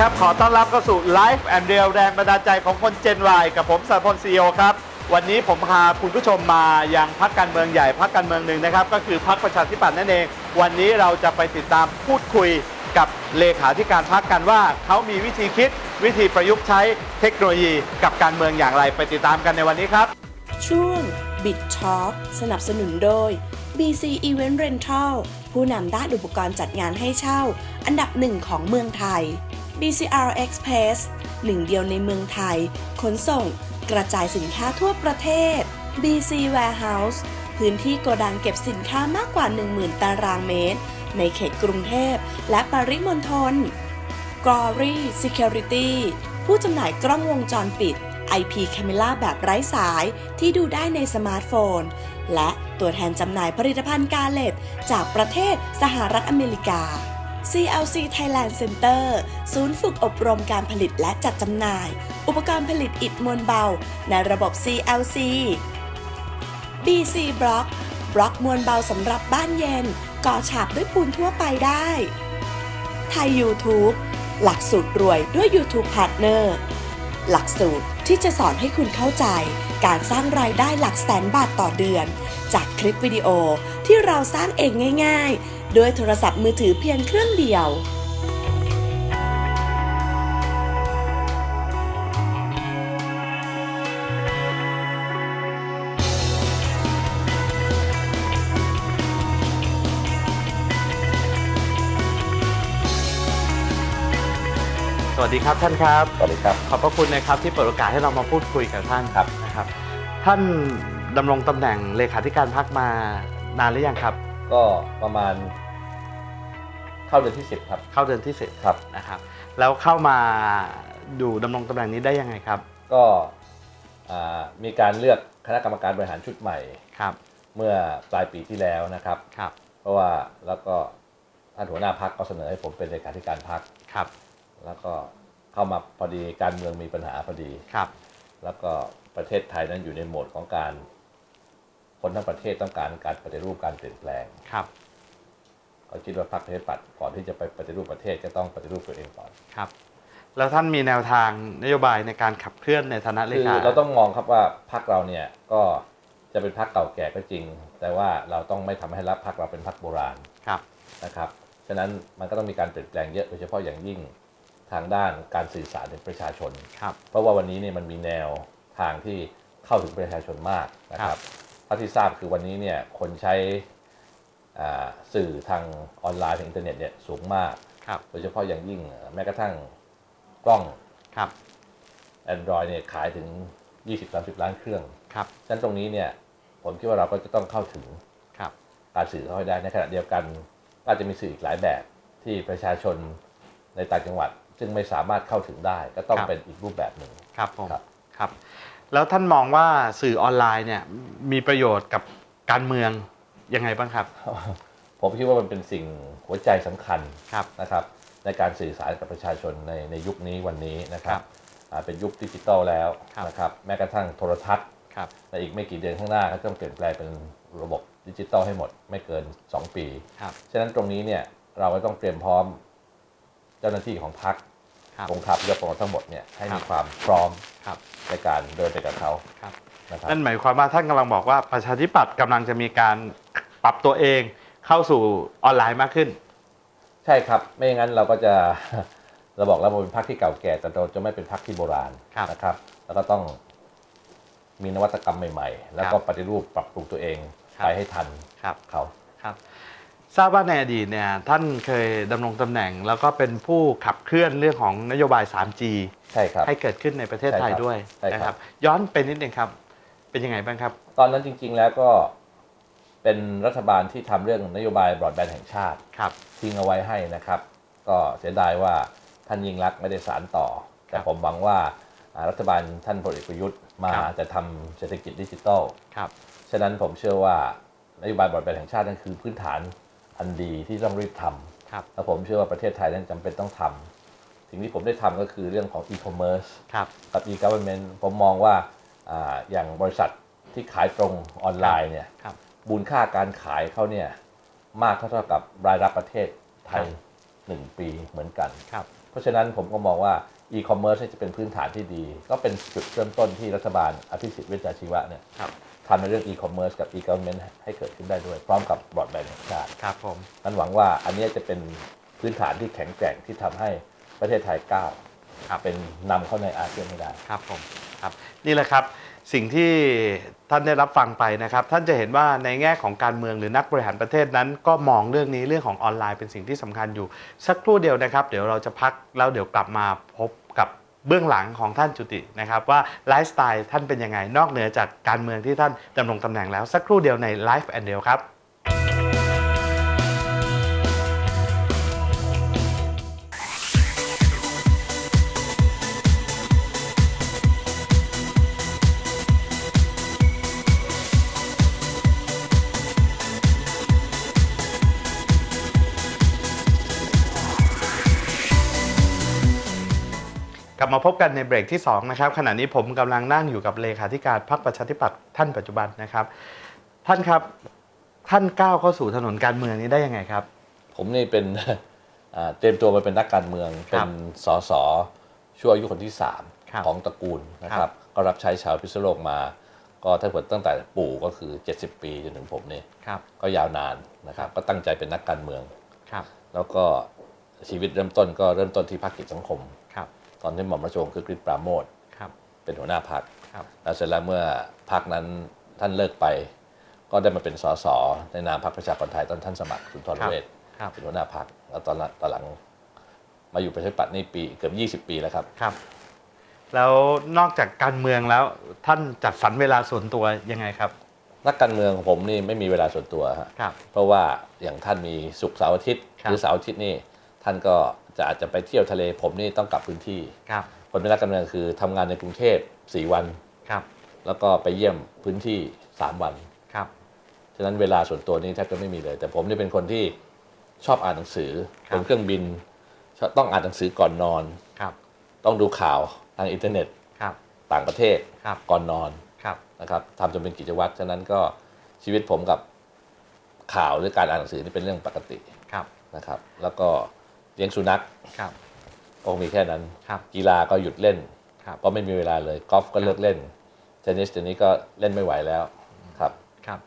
ครับ ขอต้อนรับเข้าสู่ Life and Real แรงบันดาลใจของคน Gen Y กับผมสารพลซีโอครับ วันนี้ผมพาคุณผู้ชมมายังพักการเมืองใหญ่พักการเมืองหนึ่งนะครับ ก็คือพักประชาธิปัตย์นั่นเอง วันนี้เราจะไปติดตามพูดคุยกับเลขาธิการพักกันว่า เขามีวิธีคิดวิธีประยุกต์ใช้เทคโนโลยีกับการเมืองอย่างไรไปติดตามกันในวันนี้ครับ ช่วง Bit Talk สนับสนุนโดย BC Event Rental ผู้นำด้านอุปกรณ์จัดงานให้เช่า อันดับหนึ่งของเมืองไทย BCR Express หนึ่งเดียวในเมืองไทย ขนส่งกระจายสินค้าทั่วประเทศ BC Warehouse พื้นที่โกดังเก็บสินค้ามากกว่า 10,000 ตารางเมตร ในเขตกรุงเทพและปริมณฑล Glory Security ผู้จำหน่ายกล้องวงจรปิด IP Camera แบบไร้สายที่ดูได้ในสมาร์ทโฟน และตัวแทนจำหน่ายผลิตภัณฑ์กาเลตจากประเทศสหรัฐอเมริกา CLC Thailand Center ศูนย์ฝึกอบรมการผลิตและจัดจำหน่าย อุปกรณ์ผลิตอิฐมวลเบา ในระบบ CLC BC Block บล็อกมวลเบาสำหรับบ้านเย็น ก่อฉาบด้วยปูนทั่วไปได้ ไทย YouTube หลักสูตรรวยด้วย YouTube Partner หลักสูตรที่จะสอนให้คุณเข้าใจ การสร้างรายได้หลักแสนบาทต่อเดือน จากคลิปวิดีโอที่เราสร้างเองง่าย ๆ ด้วยโทรศัพท์มือถือเพียงเครื่องเดียว สวัสดีครับท่านครับ สวัสดีครับ ขอบพระคุณนะครับที่เปิดโอกาสให้เรามาพูดคุยกับท่านครับนะครับ ท่านดำรงตำแหน่งเลขาธิการพักมานานหรือยังครับ ก็ประมาณ เข้าเดือนที่ 10 ครับ เข้าเดือนที่สิบครับ นะครับ แล้วเข้ามาดูดำรงตำแหน่งนี้ได้ยังไงครับ ก็อ่ามีการเลือกคณะกรรมการบริหารชุดใหม่ ครับ เมื่อปลายปีที่แล้วนะครับ ครับ เพราะว่าแล้วก็ท่านหัวหน้าพักก็เสนอให้ผมเป็นเลขาธิการพัก ครับ แล้วก็เข้ามาพอดีการเมืองมีปัญหาพอดี ครับ แล้วก็ประเทศไทยนั้นอยู่ในโหมดของการ คนทั้งประเทศต้องการการปฏิรูปการเปลี่ยนแปลง ครับ เขาคิดว่าพรรคประชาธิปัตย์ก่อนที่จะไปปฏิรูปประเทศก็ต้องปฏิรูปตัวเองก่อนครับ แล้วท่านมีแนวทางนโยบายในการขับเคลื่อนในฐานะเลคือขาเราต้องมองครับว่าพรรคเราเนี่ยก็จะเป็นพรรคเก่าแก่ก็จริง แต่ว่าเราต้องไม่ทำให้รับพรรคเราเป็นพรรคโบราณครับนะครับฉะนั้นมันก็ต้องมีการเปลี่ยนแปลงเยอะโดยเฉพาะอย่างยิ่งทางด้านการสื่อสารถึงประชาชนครับเพราะว่าวันนี้เนี่ยมันมีแนวทางที่เข้าถึงประชาชนมากนะคครัรับบเท่าที่ทราบคือวันนี้เนี่ยคนใช้อ่า สื่อทางออนไลน์ทางอินเทอร์เน็ตเนี่ยสูงมากครับโดยเฉพาะอย่างยิ่งแม้กระทั่งกล้องครับ Android เนี่ยขายถึง 20-30 ล้านเครื่องครับฉะนั้นตรงนี้เนี่ยผมคิดว่าเราก็จะต้องเข้าถึงครับการสื่อเข้าให้ได้ในขณะเดียวกันก็อาจจะมีสื่ออีกหลายแบบที่ประชาชนในต่างจังหวัด ซึ่งไม่สามารถเข้าถึงได้ก็ต้องครับเป็นอีกรูปแบบหนึ่งครับผมครับครับ แล้วท่านมองว่าสื่อออนไลน์เนี่ยมีประโยชน์กับการเมือง ยังไงบ้างครับ ผมคิดว่ามันเป็นสิ่งหัวใจสำคัญครับนะครับ ในการสื่อสารกับประชาชนในในยุคนี้วันนี้นะครัครับบอ่าเป็นยุคดิจิตอลแล้วครับนะครับแม้กระทั่งโทรทัศน์ครับในอีกไม่กี่เดือนข้างหน้าก็ต้องเปลี่ยนแปลงเป็นระบบดิจิตอลให้หมดไม่เกิน 2 ปีครับฉะนั้นตรงนี้เนี่ยเราก็ต้องเตรียมพร้อมเจ้าหน้าที่ของพรรคครับองค์ทัพยศของเราทั้งหมดเนี่ยให้ครัมีบความพร้อมครับในการเดินไปกับเขาครับนะครับนั่นหมายความว่าท่านกำลังบอกว่าประชาธิปัตย์กำลังจะมีการ ปรับตัวเองเข้าสู่ออนไลน์มากขึ้น ใช่ครับ ไม่อย่างนั้นเราก็จะเราบอกแล้วมันเป็นพรรคที่เก่าแก่ แต่เราจะไม่เป็นพรรคที่โบราณครับ นะครับ แล้วก็ต้องมีนวัตกรรมใหม่ ๆ แล้วก็ครับปฏิรูปปรับปรุงตัวเองครับ ไปให้ทันครับเขาครับ ทราบว่าในอดีตเนี่ยท่านเคยดำรงตำแหน่ง แล้วก็เป็นผู้ขับเคลื่อนเรื่องของนโยบาย 3G ใช่ครับ ให้เกิดขึ้นในประเทศไทยใช่ครับด้วยใช่ครับ นะครับ ย้อนไปนิดนึงครับ เป็นยังไงบ้างครับ ตอนนั้นจริง ๆ แล้วก็ เป็นรัฐบาลที่ทำเรื่องนโยบายบรอดแบนด์แห่งชาติครับทิ้งเอาไว้ให้นะครับ ก็เสียดายว่าท่านยิ่งรักษณ์ไม่ได้สารต่อ แต่ผมหวังว่าอ่ารัฐบาลท่านพลเอกประยุทธ์มาครับจะทำเศรษฐกิจดิจิทัลครับฉะนั้นผมเชื่อว่านโยบายบรอดแบนด์แห่งชาตินั่นคือพื้นฐานอันดีที่ต้องรีบทำครับแล้วผมเชื่อว่าประเทศไทยนั้นจำเป็นต้องทำสิ่งที่ผมได้ทำก็คือเรื่องของ e-commerce ครับกับ e-government ผมมองว่าอาอย่างบริษัทที่ขายตรงออนไลน์เนี่ยครับ มูลค่าการขายเขาเนี่ยมากเท่าๆกับรายรับประเทศไทยครับหนึ่งปีเหมือนกันครับเพราะฉะนั้นผมก็มองว่า e-commerce จะเป็นพื้นฐานที่ดี ก็เป็นจุดเริ่มต้นที่รัฐบาลอภิสิทธิ์เวชชาชีวะเนี่ยครับทำในเรื่อง e-commerce กับ e-government ให้เกิดขึ้นได้ด้วย พร้อมกับบรอดแบนด์แห่งชาติครับผมนั้นหวังว่าอันนี้จะเป็นพื้นฐานที่แข็งแกร่งที่ทำให้ประเทศไทยก้าวครับเป็นนำเข้าในอาเซียนให้ได้ครับผม ครับนี่แหละครับสิ่งที่ท่านได้รับฟังไปนะครับ ท่านจะเห็นว่าในแง่ของการเมืองหรือนักบริหารประเทศนั้น ก็มองเรื่องนี้เรื่องของออนไลน์เป็นสิ่งที่สำคัญอยู่ สักครู่เดียวนะครับ เดี๋ยวเราจะพักแล้วเดี๋ยวกลับมาพบกับเบื้องหลังของท่านจุตินะครับว่าไลฟ์สไตล์ท่านเป็นยังไงนอกเหนือจากการเมืองที่ท่านดำรงตำแหน่งแล้วสักครู่เดียวใน Life and d a l ครับ กลับมาพบกันในเบรกที่2นะครับขณะนี้ผมกำลังนั่งอยู่กับเลขาธิการพรรคประชาธิปัตย์ท่านปัจจุบันนะครับ ท่านครับท่านก้าวเข้าสู่ถนนการเมืองนี้ได้ยังไงครับ ผมนี่เป็นอ่าเตรียมตัวมาเป็นนักการเมืองครัเป็บนสสช่วงอายุคนที่ครับ3ของตระกูลนะคครัรับบก็รับใช้ชาวพิษณุโลกมา ก็ถ้าเกิดตั้งแต่ปู่ก็คือ 70 ปีจนถึงผมนี่ครับก็ยาวนานนะครับ ก็ตั้งใจเป็นนักการเมืองครับแล้วก็ชีวิตเริ่มต้นก็เริ่มต้นที่พรรคกิจสังคมครับ ตอนที่หม่อมราชวงศ์คือกฤษปราโมทครับเป็นหัวหน้าพรรคครับแล้วเสร็จแล้วเมื่อพรรคนั้นท่านเลิกไป ก็ได้มาเป็นสสในนามพรรคประชาชนไทยตอนท่านสมัครสุนทรเวชครับเป็นหัวหน้าพรรคแล้วตอนหลังตอนหลังมาอยู่ประชาธิปัตย์ในปีเกือบ20 ปีแล้วครับครับ แล้วนอกจากการเมืองแล้วท่านจัดสรรเวลาส่วนตัวยังไงครับนักการเมืองของผมนี่ไม่มีเวลาส่วนตัวฮะครับเพราะว่าอย่างท่านมีศุกร์เสาร์อาทิตย์ครับหรือเสาร์อาทิตย์นี่ท่านก็ จะอาจจะไปเที่ยวทะเลผมนี่ต้องกลับพื้นที่ ครับ คนเป็นนักการเมืองคือทำงานในกรุงเทพ4วัน ครับ แล้วก็ไปเยี่ยมพื้นที่ 3 วัน ครับ ฉะนั้นเวลาส่วนตัวนี่แทบจะไม่มีเลย แต่ผมนี่เป็นคนที่ชอบอ่านหนังสือครับ บนเครื่องบินชอบต้องอ่านหนังสือก่อนนอน ครับ ต้องดูข่าวทางอินเทอร์เน็ตครับ ต่างประเทศครับ ก่อนนอนครับ นะครับทำจนเป็นกิจวัตรฉะนั้นก็ชีวิตผมกับข่าวหรือการอ่านหนังสือนี่เป็นเรื่องปกติ ครับ นะครับแล้วก็เลี้ยงสุนัขครับก็คงมีแค่นั้น ครับกีฬาก็หยุดเล่น ครับ ก็ไม่มีเวลาเลยกอล์ฟก็เลิกเล่นเทนนิสเดี๋ยวนี้ก็เล่นไม่ไหวแล้วครับ ครับ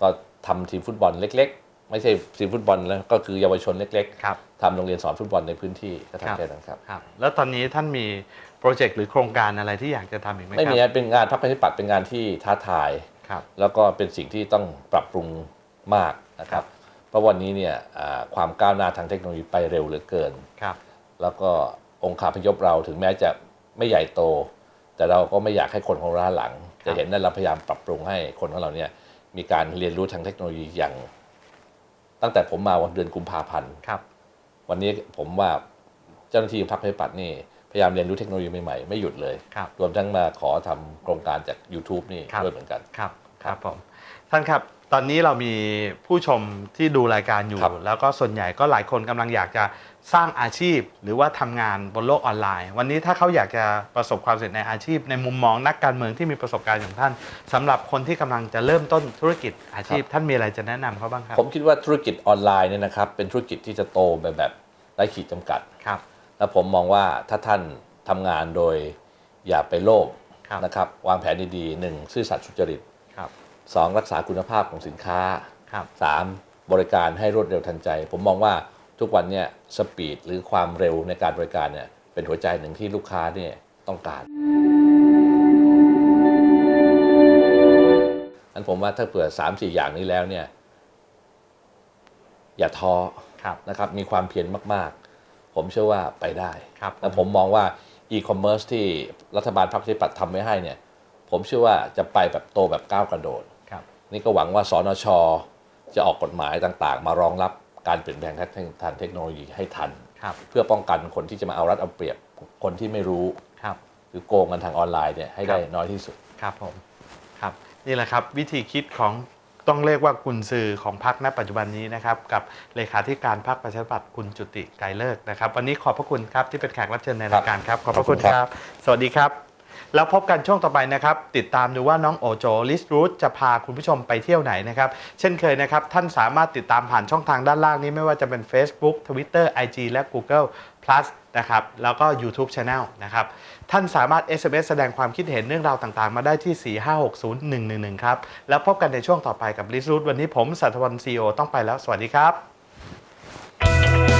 ก็ทำทีมฟุตบอลเล็ก ๆ ไม่ใช่ทีมฟุตบอลแล้วก็คือเยาวชนเล็กครับ ๆทำโรงเรียนสอนฟุตบอลในพื้นที่ก็ครับ ทำแค่นั้นครับ ครับ แล้วตอนนี้ท่านมีโปรเจกต์หรือโครงการอะไรที่อยากจะทำอีกไหมครับไม่มีนะเป็นงานพรรคประชาธิปัตย์เป็นงานที่ท้าทาย ครับ แล้วก็เป็นสิ่งที่ต้องปรับปรุงมากนะครับ เพราะวันนี้เนี่ยอ่าความก้าวหน้าทางเทคโนโลยีไปเร็วเหลือเกินครับ แล้วก็องค์คาพยพเราถึงแม้จะไม่ใหญ่โต แต่เราก็ไม่อยากให้คนของเราล้าหลัง จะเห็นนั่นเราพยายามปรับปรุงให้คนของเราเนี่ยมีการเรียนรู้ทางเทคโนโลยีอย่าง ตั้งแต่ผมมาวันเดือนกุมภาพันธ์ครับวันนี้ผมว่าเจ้าหน้าที่พรรคประชาธิปัตย์นี่พยายามเรียนรู้เทคโนโลยีใหม่ๆ ไม่หยุดเลยครับรวมทั้งมาขอทำโครงการจาก YouTube นี่ครับด้วยเหมือนกัน ครับ ครับผม ท่านครับ ตอนนี้เรามีผู้ชมที่ดูรายการอยู่ ครับแล้วก็ส่วนใหญ่ก็หลายคนกำลังอยากจะสร้างอาชีพ หรือว่าทำงานบนโลกออนไลน์ วันนี้ถ้าเขาอยากจะประสบความสำเร็จในอาชีพ ในมุมมองนักการเมืองที่มีประสบการณ์อย่างท่านสำหรับคนที่กำลังจะเริ่มต้นธุรกิจอาชีพ ท่านมีอะไรจะแนะนำเขาบ้างครับผมคิดว่าธุรกิจออนไลน์เนี่ยนะครับ เป็นธุรกิจที่จะโตไปแบบไร้ขีดจำกัด ครับ แล้วผมมองว่าถ้าท่านทำงานโดยอย่าไปโลภครับ นะครับ วางแผนดีๆหนึ่งซื่อสัตย์สุจริต ครับ สองรักษาคุณภาพของสินค้าครับสามบริการให้รวดเร็วทันใจ ผมมองว่าทุกวันเนี่ยสปีดหรือความเร็วในการบริการเนี่ยเป็นหัวใจหนึ่งที่ลูกค้าเนี่ยต้องการอันผมว่าถ้าเผื่อ3ามสี่อย่างนี้แล้วเนี่ยอย่าท้อครับนะครับมีความเพียรมาก ๆ ผมเชื่อว่าไปได้ครับแล้วผมมองว่าอีคอมเมิร์ซที่รัฐบาลพรรคประชาธิปัตย์ทำไว้ให้เนี่ยผมเชื่อว่าจะไปแบบโตแบบก้าวกระโดดครับ นี่ก็หวังว่าสนช จะออกกฎหมายต่างๆ มารองรับการเปลี่ยนแปลงทางเทคโนโลยีให้ทันครับเพื่อป้องกันคนที่จะมาเอารัดเอาเปรียบคนที่ไม่รู้ครับหรือโกงกันทางออนไลน์เนี่ยให้ได้ครับน้อยที่สุดครับผมครับนี่แหละครับวิธีคิดของต้องเรียกว่ากุญซือของพรรคณปัจจุบันนี้นะครับ กับเลขาธิการพรรคประชาธิปัตย์คุณจุติไกรเลิกษ์นะครับ วันนี้ขอบพระคุณครับที่เป็นแขกรับเชิญในรายการครับ ขอบพระคุณขอบคุณคครัรับบสวัสดีครับ แล้วพบกันช่วงต่อไปนะครับ ติดตามดูว่าน้องโอโจลิสรูทจะพาคุณผู้ชมไปเที่ยวไหนนะครับ เช่นเคยนะครับ ท่านสามารถติดตามผ่านช่องทางด้านล่างนี้ไม่ว่าจะเป็น Facebook Twitter IG และ Google Plus นะครับ แล้วก็ YouTube Channel นะครับ ท่านสามารถ SMS แสดงความคิดเห็นเรื่องราวต่างๆ มาได้ที่ 4560111 ครับ แล้วพบกันในช่วงต่อไปกับลิสรูทวันนี้ผมสัตวรรณซีโอต้องไปแล้ว สวัสดีครับ